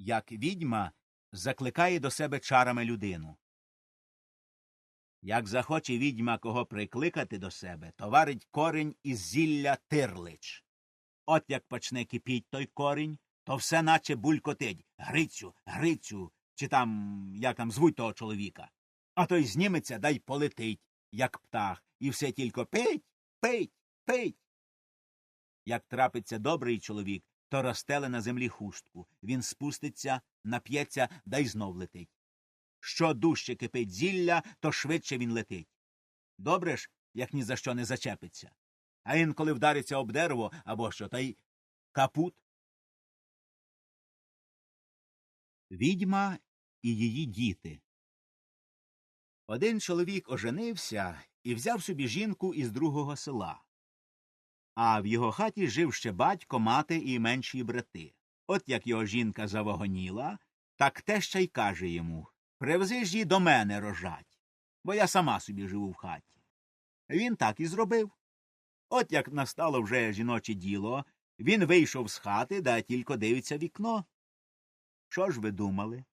як відьма закликає до себе чарами людину. Як захоче відьма кого прикликати до себе, то варить корінь із зілля тирлич. От як почне кипіть той корінь, то все наче булькотить Грицю, Грицю, чи там як там звуть того чоловіка. А той зніметься да й полетить, як птах, і все тільки пить, пить, пить. Як трапиться добрий чоловік, то розстеле на землі хустку. Він спуститься, нап'ється да й знов летить. Що дужче кипить зілля, то швидше він летить. Добре ж, як ні за що не зачепиться. А інколи вдариться об дерево або що, та й капут. Відьма і її діти. Один чоловік оженився і взяв собі жінку із другого села. А в його хаті жив ще батько, мати і менші брати. От як його жінка завагоніла, так теща й каже йому Привези ж її до мене рожать, бо я сама собі живу в хаті. Він так і зробив. От як настало вже жіноче діло, він вийшов з хати, да тільки дивиться вікно. Що ж ви думали?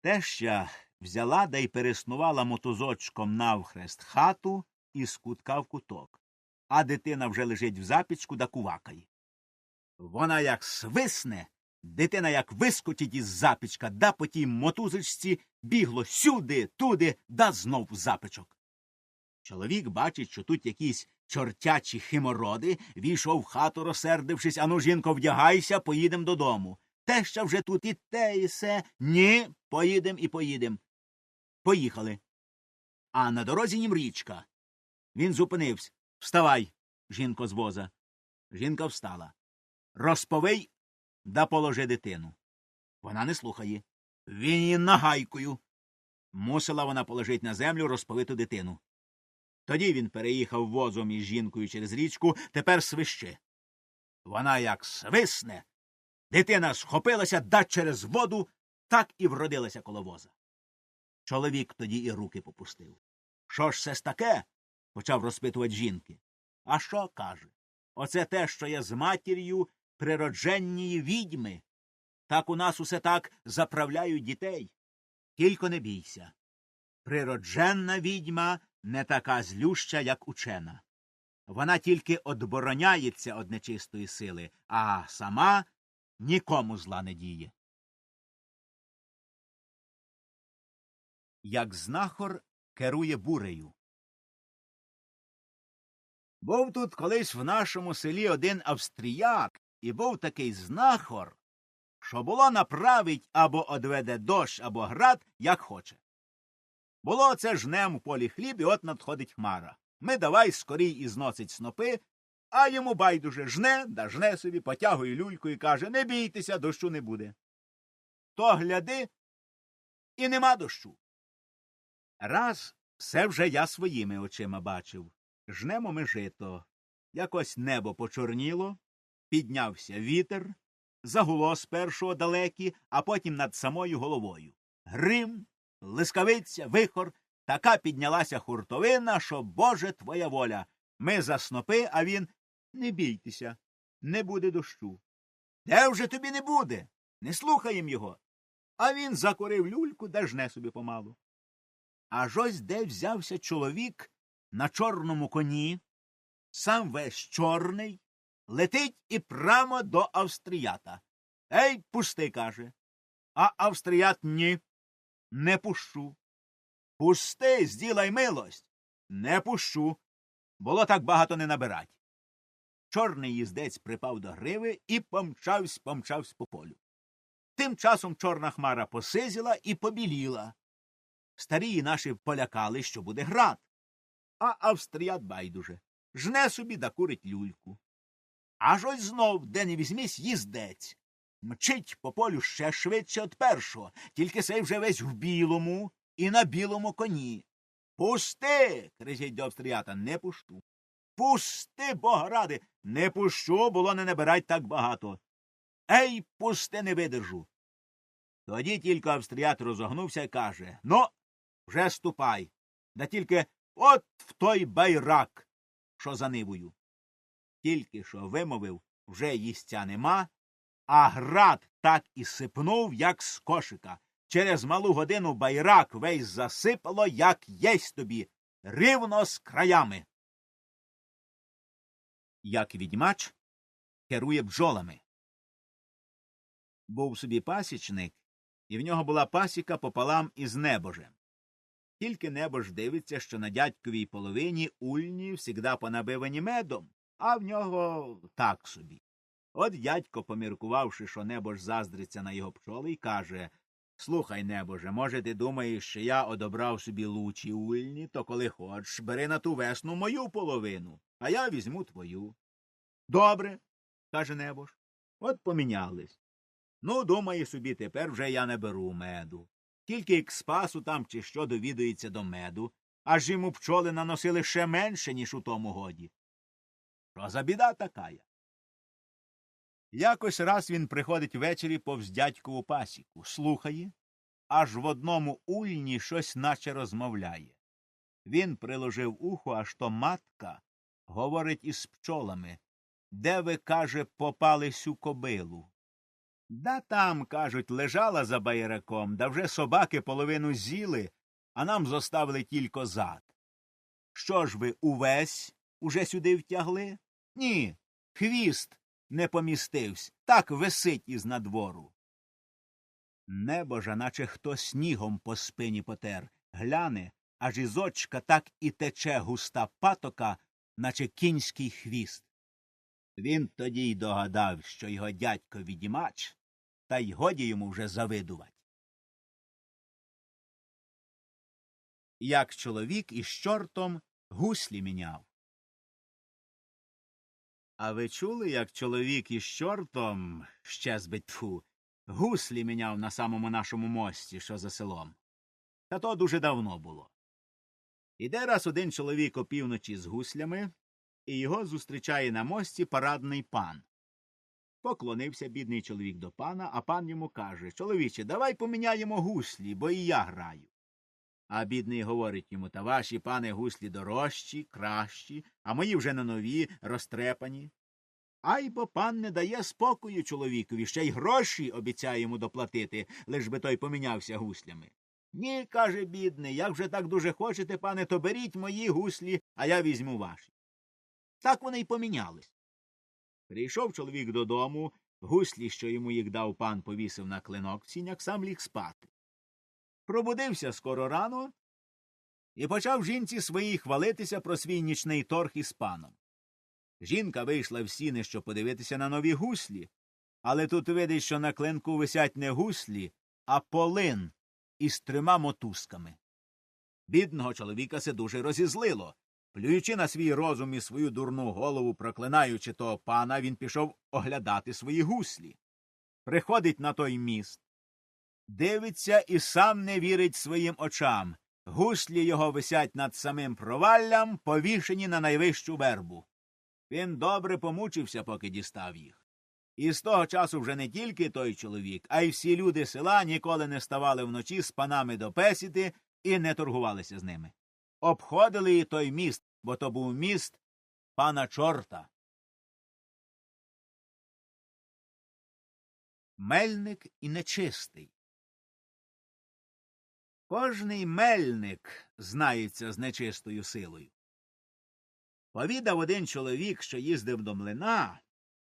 Теща взяла да й переснувала мотузочком навхрест хату і з кутка в куток, а дитина вже лежить в запічку да кувакає. Вона як свисне, дитина як вискочить із запічка, да по тій мотузочці бігло сюди, туди, да знов в запічок. Чоловік бачить, що тут якісь чортячі химороди, війшов в хату, розсердившись, ану, жінко, вдягайся, поїдем додому. Теща вже тут і те, і се. Ні, поїдем і поїдем. Поїхали. А на дорозі нім річка. Він зупинився. Вставай, жінко з воза. Жінка встала. Розповий да положи дитину. Вона не слухає. Він її нагайкою. Мусила вона положити на землю розповиту дитину. Тоді він переїхав возом із жінкою через річку, тепер свище. Вона як свисне. Дитина схопилася да через воду, так і вродилася коло воза. Чоловік тоді і руки попустив. Що ж це таке? Почав розпитувати жінки. А що каже? Оце те, що я з матір'ю природженнії відьми. Так у нас усе так заправляють дітей. Тільки не бійся. Природженна відьма не така злюща, як учена. Вона тільки одбороняється від нечистої сили, а сама нікому зла не діє. Як знахор керує бурею. Був тут колись в нашому селі один австріяк, і був такий знахор, що було направить або одведе дощ, або град, як хоче. Було це жнем у полі хліб, і от надходить хмара. Ми давай скорій і зносить снопи, а йому байдуже жне, да жне собі, потягує люльку і каже Не бійтеся, дощу не буде. То гляди, і нема дощу. Раз все вже я своїми очима бачив. Жнемо ми жито. Якось небо почорніло, піднявся вітер, загуло спершу далекі, а потім над самою головою. Грим, лискавиця, вихор, така піднялася хуртовина, що Боже твоя воля. Ми за снопи, а він не бійтеся, не буде дощу. Де вже тобі не буде? Не слухаєм його. А він закурив люльку, да жне собі помалу. Аж ось де взявся чоловік на чорному коні, сам весь чорний, летить і прямо до австріята. Ей, пусти, каже. А австріят ні. Не пущу. Пусти, зділай милость. Не пущу. Було так багато не набирать. Чорний їздець припав до гриви і помчавсь, помчавсь по полю. Тим часом чорна хмара посизіла і побіліла. Старії наші полякали, що буде град. А австріят байдуже. Жне собі да курить люльку. Аж ось знов, де не візьмись, їздець. Мчить по полю ще швидше від першого, тільки сей вже весь в білому і на білому коні. Пусти. кричить до австріята, не пущу. Пусти, бога ради, не пущу, було не набирать так багато. Ей, пусти, не видержу. Тоді тільки австріят розогнувся і каже Ну, вже ступай. Да тільки от в той байрак, що за нивою. Тільки що вимовив, вже їстя нема, а град так і сипнув, як з кошика. Через малу годину байрак весь засипало, як єсть тобі, рівно з краями. Як відьмач керує бджолами. Був собі пасічник, і в нього була пасіка пополам із небожем. Тільки небож дивиться, що на дядьковій половині ульні всігда понабивані медом, а в нього так собі. От дядько, поміркувавши, що небож заздриться на його пчоли, й каже Слухай, небоже, може, ти думаєш, що я одобрав собі лучі ульні, то коли хочеш, бери на ту весну мою половину, а я візьму твою. Добре, каже небож. От помінялись. Ну, думаю собі, тепер вже я не беру меду. Тільки як спасу там чи що довідується до меду, аж йому пчоли наносили ще менше, ніж у тому годі. Що за біда такая? Якось раз він приходить ввечері повз дядькову пасіку, слухає, аж в одному ульні щось наче розмовляє. Він приложив ухо, аж то матка говорить із пчолами. Де ви, каже, попали сю кобилу? Да там, кажуть, лежала за байраком, да вже собаки половину з'їли, а нам зоставили тільки зад. Що ж ви увесь уже сюди втягли? Ні, хвіст не помістився, так висить із надвору. Небо ж, наче хто снігом по спині потер, гляне, аж із очка так і тече густа патока, наче кінський хвіст. Він тоді й догадав, що його дядько відімач, та й годі йому вже завидувати. Як чоловік із чортом гуслі міняв. А ви чули, як чоловік із чортом ще збитфу, гуслі міняв на самому нашому мості, що за селом? Та то дуже давно було. Іде раз один чоловік опівночі з гуслями, і його зустрічає на мості парадний пан. Поклонився бідний чоловік до пана, а пан йому каже Чоловіче, давай поміняємо гуслі, бо і я граю. А бідний говорить йому та ваші пане гуслі дорожчі, кращі, а мої вже не нові, розтрепані. Ай бо пан не дає спокою чоловікові, ще й гроші обіцяє йому доплатити, лиш би той помінявся гуслями. Ні, каже бідний, як вже так дуже хочете, пане, то беріть мої гуслі, а я візьму ваші. Так вони й помінялись. Прийшов чоловік додому, гуслі, що йому їх дав пан, повісив на клинок в сінях, сам ліг спати. Пробудився скоро рано і почав жінці своїй хвалитися про свій нічний торг із паном. Жінка вийшла в сіни, щоб подивитися на нові гуслі, але тут видить, що на клинку висять не гуслі, а полин із трьома мотузками. Бідного чоловіка це дуже розізлило. Плюючи на свій розум і свою дурну голову, проклинаючи того пана, він пішов оглядати свої гуслі. Приходить на той міст. Дивиться і сам не вірить своїм очам. Гуслі його висять над самим проваллям, повішені на найвищу вербу. Він добре помучився, поки дістав їх. І з того часу вже не тільки той чоловік, а й всі люди села ніколи не ставали вночі з панами до песіти і не торгувалися з ними. Обходили і той міст, бо то був міст пана чорта. Мельник і нечистий. Кожний мельник знається з нечистою силою. Повідав один чоловік, що їздив до млина,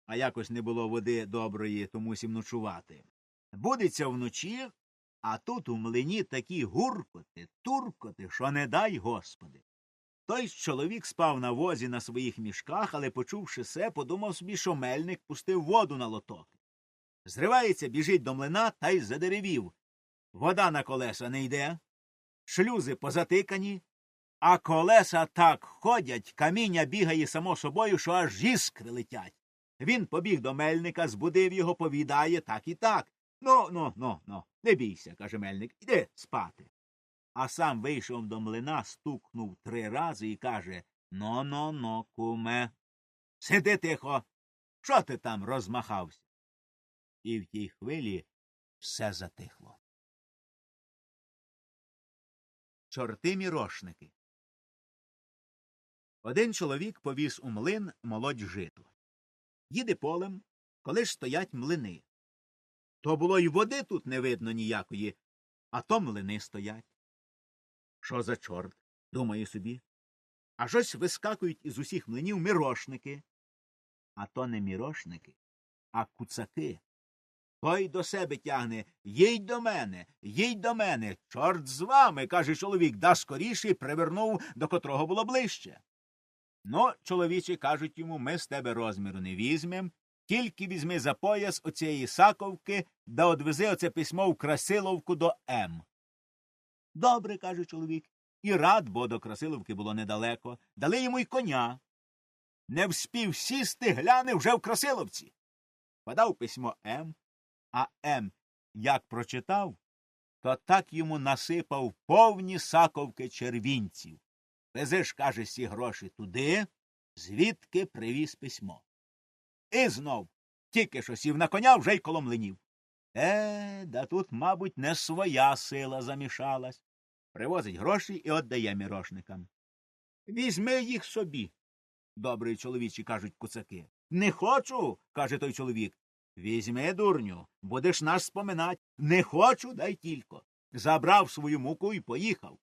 а якось не було води доброї, тому сім ночувати. Будеться вночі, а тут у млині такі гуркоти, туркоти, що не дай господи. Той чоловік спав на возі на своїх мішках, але, почувши се, подумав собі, що мельник пустив воду на лотоки. Зривається, біжить до млина та й задеревів. Вода на колеса не йде, шлюзи позатикані, а колеса так ходять, каміння бігає само собою, що аж іскри летять. Він побіг до мельника, збудив його, повідає так і так. Ну, ну, ну, ну, не бійся, каже мельник, іди спати. А сам вийшов до млина, стукнув три рази і каже Но но но, куме. Сиди тихо. Що ти там розмахався? І в тій хвилі все затихло. Чорти мірошники. Один чоловік повіз у млин молодь жито. Їде полем, коли ж стоять млини. То було й води тут не видно ніякої, а то млини стоять. Що за чорт? думає собі. Аж ось вискакують із усіх млинів мірошники. А то не мірошники, а куцаки. Той до себе тягне їдь до мене, їдь до мене. Чорт з вами, каже чоловік, да скоріше привернув, до котрого було ближче. Ну, чоловічі кажуть йому, ми з тебе розміру не візьмем, тільки візьми за пояс оцієї саковки да одвези оце письмо в Красиловку до М. Добре, каже чоловік, і рад, бо до Красиловки було недалеко. Дали йому й коня. Не вспів сісти, гляне вже в Красиловці. Подав письмо М, а М як прочитав, то так йому насипав повні саковки червінців. Везеш, каже, сі гроші туди, звідки привіз письмо. І знов, тільки що сів на коня, вже й коло млинів. Е, да тут, мабуть, не своя сила замішалась. Привозить гроші і віддає мірошникам. Візьми їх собі. Добрий чоловічі, кажуть куцаки. Не хочу, каже той чоловік. Візьми, дурню, будеш нас споминать. Не хочу, дай тільки. Забрав свою муку і поїхав.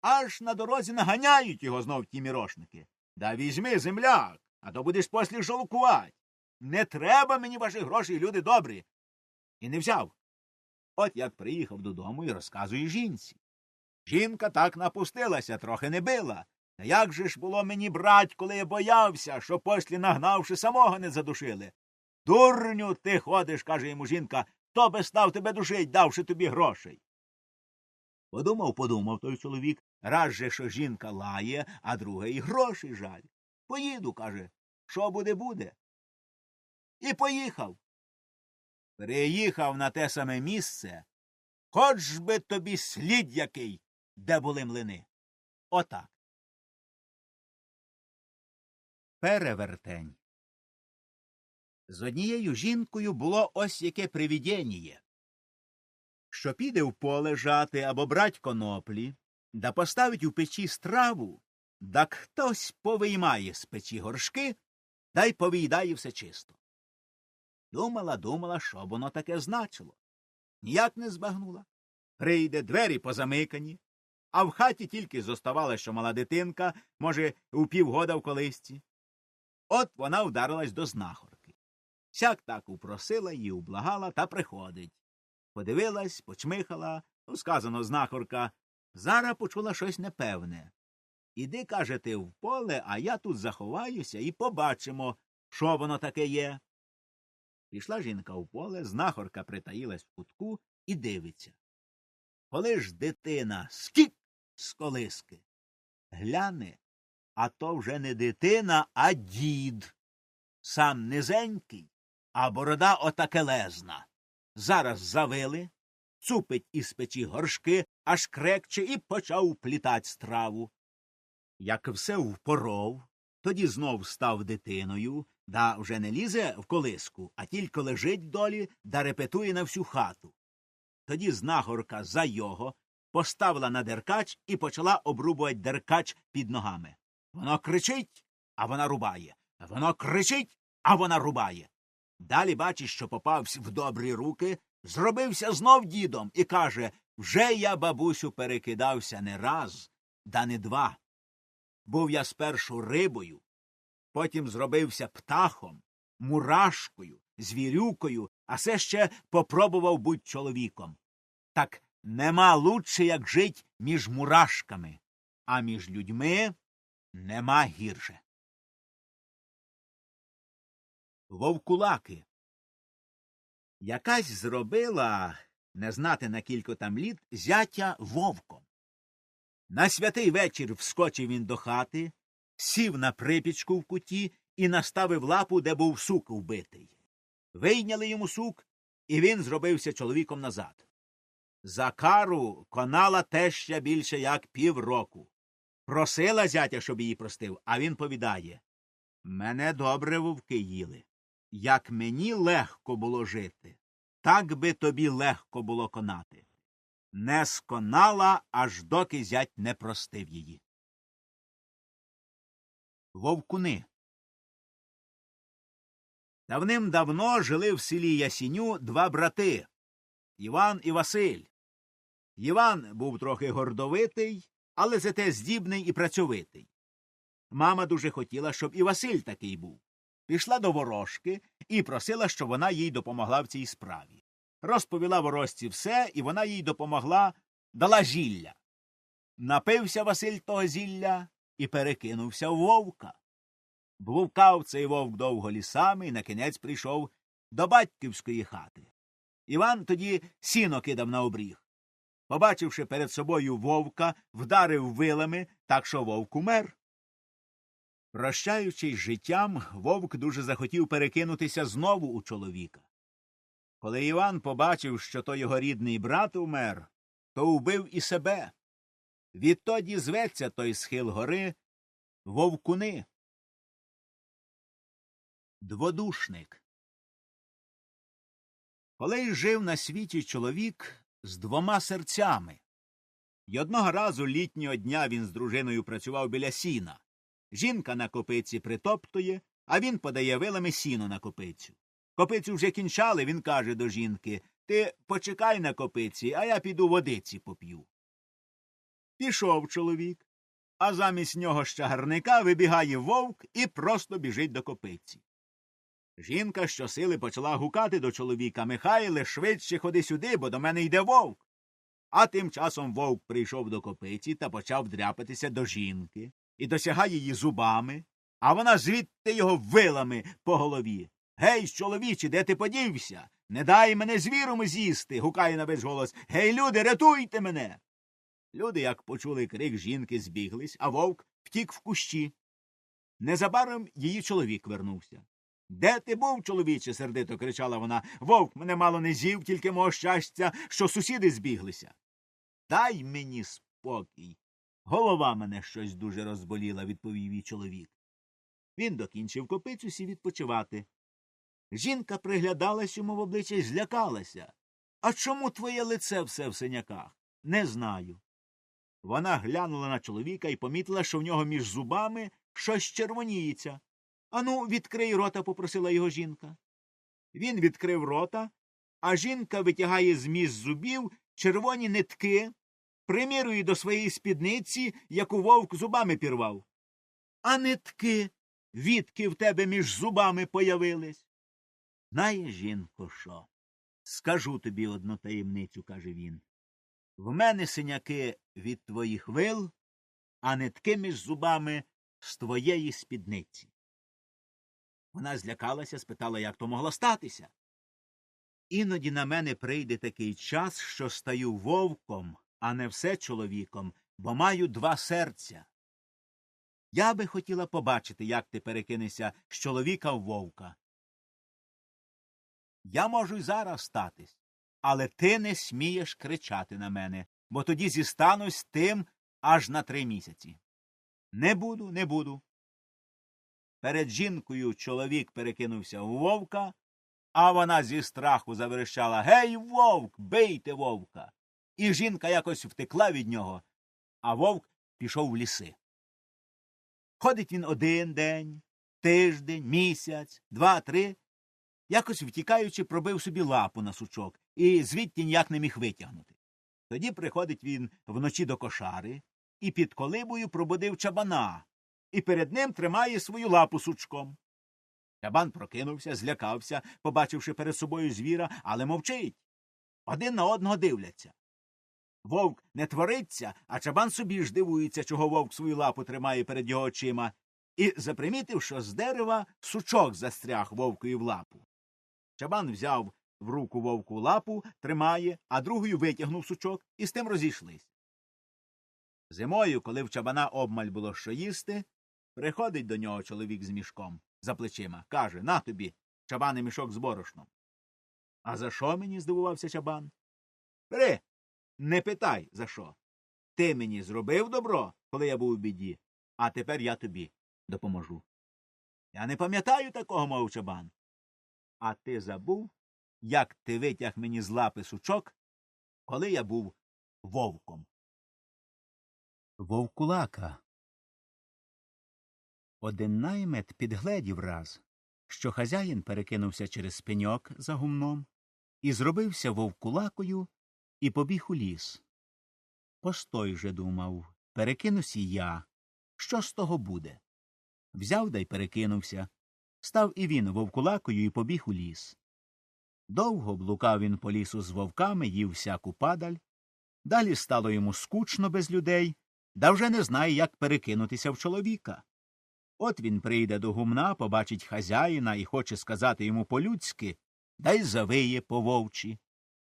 Аж на дорозі наганяють його знов ті мірошники. Да візьми, земляк, а то будеш послі жалкувати. Не треба мені ваших грошей, люди добрі. І не взяв. От як приїхав додому і розказує жінці. Жінка так напустилася, трохи не била. Та як же ж було мені брать, коли я боявся, що послі нагнавши самого не задушили? Дурню ти ходиш, каже йому жінка, хто би став тебе душить, давши тобі грошей. Подумав, подумав той чоловік, раз же, що жінка лає, а друге і грошей жаль. Поїду, каже, що буде, буде. І поїхав. Приїхав на те саме місце, хоч би тобі слід який, де були млини. Отак. Перевертень. З однією жінкою було ось яке привідєніє. Що піде в поле жати або брать коноплі, да поставить у печі страву, да хтось повиймає з печі горшки, да й повиїдає все чисто. Думала, думала, що б воно таке значило. Ніяк не збагнула. Прийде двері позамикані, а в хаті тільки зоставала, що мала дитинка, може, у півгода в колисці. От вона вдарилась до знахорки. Сяк так упросила її, ублагала та приходить. Подивилась, почмихала, ну, сказано, знахорка. Зара почула щось непевне. Іди, каже, ти в поле, а я тут заховаюся і побачимо, що воно таке є. Пішла жінка в поле, знахорка притаїлась в кутку і дивиться. Коли ж дитина скік з колиски. Гляне, а то вже не дитина, а дід. Сам низенький, а борода отакелезна. Зараз завили, цупить із печі горшки, аж крекче і почав плітать страву. Як все впоров, тоді знов став дитиною, да вже не лізе в колиску, а тільки лежить долі да репетує на всю хату. Тоді знахорка за його поставила на деркач і почала обрубувати деркач під ногами. Воно кричить, а вона рубає. Воно кричить, а вона рубає. Далі бачить, що попався в добрі руки, зробився знов дідом і каже Вже я, бабусю, перекидався не раз, да не два. Був я спершу рибою, потім зробився птахом, мурашкою, звірюкою, а все ще попробував бути чоловіком. Так нема лучше, як жить між мурашками, а між людьми нема гірше. Вовкулаки. Якась зробила, не знати на кілько там літ, зятя вовком. На святий вечір вскочив він до хати, сів на припічку в куті і наставив лапу, де був сук вбитий. Вийняли йому сук, і він зробився чоловіком назад. За кару конала теща більше як півроку. Просила зятя, щоб її простив, а він повідає Мене добре вовки їли. Як мені легко було жити, так би тобі легко було конати. Не сконала, аж доки зять не простив її. Вовкуни Давним-давно жили в селі Ясіню два брати Іван і Василь. Іван був трохи гордовитий, але зате здібний і працьовитий. Мама дуже хотіла, щоб і Василь такий був. Пішла до ворожки і просила, щоб вона їй допомогла в цій справі. Розповіла ворожці все, і вона їй допомогла, дала зілля. Напився Василь того зілля і перекинувся в вовка. Блукав цей вовк довго лісами і на кінець прийшов до батьківської хати. Іван тоді сіно кидав на обріг. Побачивши перед собою вовка, вдарив вилами, так що вовк умер. Прощаючись життям, вовк дуже захотів перекинутися знову у чоловіка. Коли Іван побачив, що то його рідний брат умер, то вбив і себе. Відтоді зветься той схил гори вовкуни. Дводушник Колись жив на світі чоловік з двома серцями. й одного разу літнього дня він з дружиною працював біля сіна. Жінка на копиці притоптує, а він подає вилами сіно на копицю. Копицю вже кінчали, він каже до жінки Ти почекай на копиці, а я піду водиці поп'ю. Пішов чоловік, а замість нього з чагарника вибігає вовк і просто біжить до копиці. Жінка щосили почала гукати до чоловіка Михайле, швидше ходи сюди, бо до мене йде вовк. А тим часом вовк прийшов до копиці та почав дряпатися до жінки і досягає її зубами, а вона звідти його вилами по голові. Гей, чоловіче, де ти подівся? Не дай мене звіром з'їсти. гукає на весь голос. Гей, люди, рятуйте мене. Люди, як почули крик жінки, збіглись, а вовк втік в кущі. Незабаром її чоловік вернувся. Де ти був, чоловіче? сердито кричала вона. Вовк мене мало не з'їв, тільки мого щастя, що сусіди збіглися. Дай мені спокій. Голова мене щось дуже розболіла, відповів їй чоловік. Він докінчив копицю сів відпочивати. Жінка приглядалась йому в обличчя й злякалася. А чому твоє лице все в синяках? Не знаю. Вона глянула на чоловіка і помітила, що в нього між зубами щось червоніється. Ану, відкрий рота, попросила його жінка. Він відкрив рота, а жінка витягає з між зубів червоні нитки, примірує до своєї спідниці, яку вовк зубами пірвав. А нитки, відки в тебе між зубами появились. Знаєш, жінко, що? Скажу тобі одну таємницю, каже він. В мене синяки від твоїх вил, а нитки між зубами з твоєї спідниці. Вона злякалася, спитала, як то могло статися. Іноді на мене прийде такий час, що стаю вовком, а не все чоловіком, бо маю два серця. Я би хотіла побачити, як ти перекинешся з чоловіка в вовка. Я можу й зараз статись, але ти не смієш кричати на мене, бо тоді зістанусь тим аж на три місяці. Не буду, не буду. Перед жінкою чоловік перекинувся у вовка, а вона зі страху заверещала Гей, вовк, бийте вовка. І жінка якось втекла від нього, а вовк пішов в ліси. Ходить він один день, тиждень, місяць, два, три, якось втікаючи, пробив собі лапу на сучок і звідти ніяк не міг витягнути. Тоді приходить він вночі до кошари і під колибою пробудив чабана, і перед ним тримає свою лапу сучком. Чабан прокинувся, злякався, побачивши перед собою звіра, але мовчить. Один на одного дивляться. Вовк не твориться, а чабан собі ж дивується, чого вовк свою лапу тримає перед його очима, і запримітив, що з дерева сучок застряг вовкою в лапу. Чабан взяв в руку вовку лапу, тримає, а другою витягнув сучок і з тим розійшлись. Зимою, коли в чабана обмаль було що їсти, приходить до нього чоловік з мішком за плечима, каже На тобі, чабане мішок з борошном. А за що мені? здивувався чабан. Бери, не питай, за що. Ти мені зробив добро, коли я був у біді, а тепер я тобі допоможу. Я не пам'ятаю такого, мов чабан. А ти забув, як ти витяг мені з лапи сучок, коли я був вовком. Вовкулака. Один наймет підгледів раз, що хазяїн перекинувся через пеньок за гумном і зробився вовкулакою і побіг у ліс. Постой же думав, перекинусь і я. Що з того буде? Взяв да й перекинувся. Став і він вовкулакою і побіг у ліс. Довго блукав він по лісу з вовками, їв всяку падаль. Далі стало йому скучно без людей, да вже не знає, як перекинутися в чоловіка. От він прийде до гумна, побачить хазяїна і хоче сказати йому по-людськи, да й завиє по вовчі.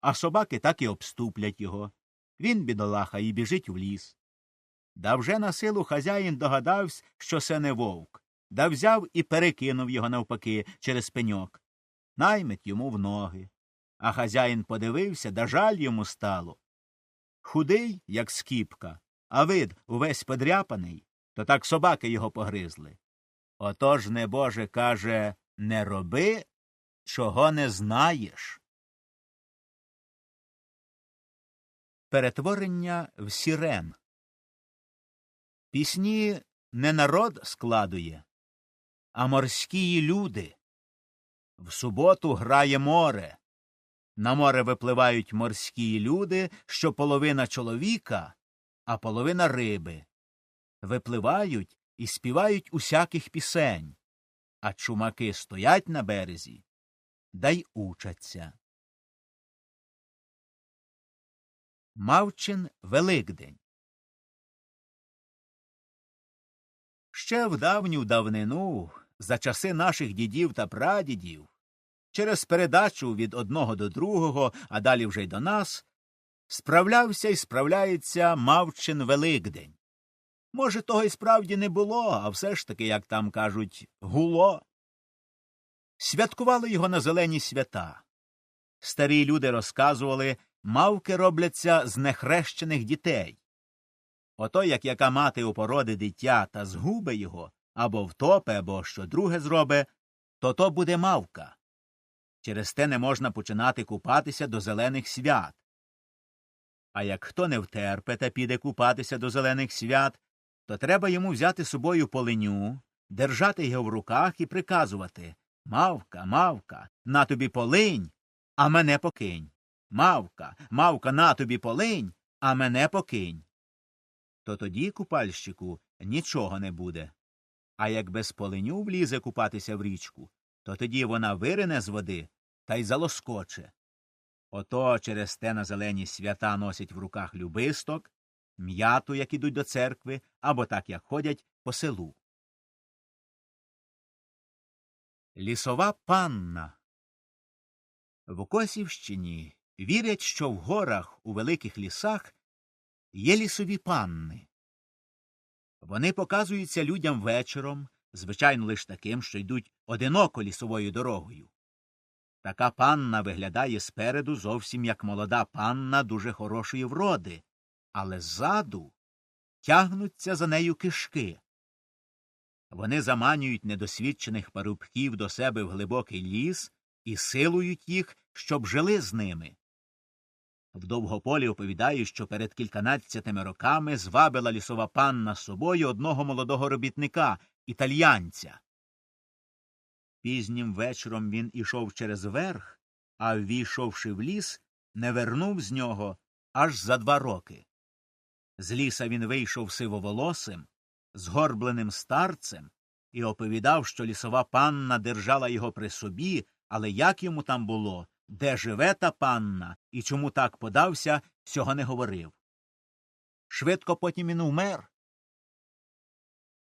А собаки так і обступлять його. Він, бідолаха, і біжить в ліс. Да вже на силу хазяїн догадався, що це не вовк, да взяв і перекинув його навпаки через пеньок. Наймить йому в ноги. А хазяїн подивився, да жаль йому стало. Худий, як скіпка, а вид увесь подряпаний, то так собаки його погризли. Отож, небоже, каже, не роби, чого не знаєш. Перетворення в сірен. Пісні не народ складує, а морські люди. В суботу грає море. На море випливають морські люди, що половина чоловіка, а половина риби. Випливають і співають усяких пісень, а чумаки стоять на березі да й учаться. Мавчин Великдень Ще в давню давнину, за часи наших дідів та прадідів, через передачу від одного до другого, а далі вже й до нас, справлявся і справляється Мавчин Великдень. Може, того й справді не було, а все ж таки, як там кажуть, гуло. Святкували його на зелені свята. Старі люди розказували, мавки робляться з нехрещених дітей. Ото як яка мати упороди дитя та згубе його, або втопе, або що друге зробе, то то буде мавка. Через те не можна починати купатися до зелених свят. А як хто не втерпе та піде купатися до зелених свят, то треба йому взяти з собою полиню, держати його в руках і приказувати Мавка, мавка, на тобі полинь, а мене покинь. Мавка, мавка, на тобі полинь, а мене покинь. То тоді, купальщику, нічого не буде. А як без полиню влізе купатися в річку, то тоді вона вирине з води та й залоскоче. Ото через те на зелені свята носять в руках любисток, м'яту, як ідуть до церкви, або так як ходять по селу. Лісова панна В Косівщині вірять, що в горах у великих лісах є лісові панни. Вони показуються людям вечором, звичайно, лише таким, що йдуть одиноко лісовою дорогою. Така панна виглядає спереду зовсім як молода панна дуже хорошої вроди, але ззаду тягнуться за нею кишки. Вони заманюють недосвідчених парубків до себе в глибокий ліс і силують їх, щоб жили з ними. В довгополі оповідає, що перед кільканадцятими роками звабила лісова панна з собою одного молодого робітника, італьянця. Пізнім вечором він ішов через верх, а ввійшовши в ліс, не вернув з нього аж за два роки. З ліса він вийшов сивоволосим, згорбленим старцем і оповідав, що лісова панна держала його при собі, але як йому там було, де живе та панна і чому так подався, цього не говорив. Швидко потім він умер,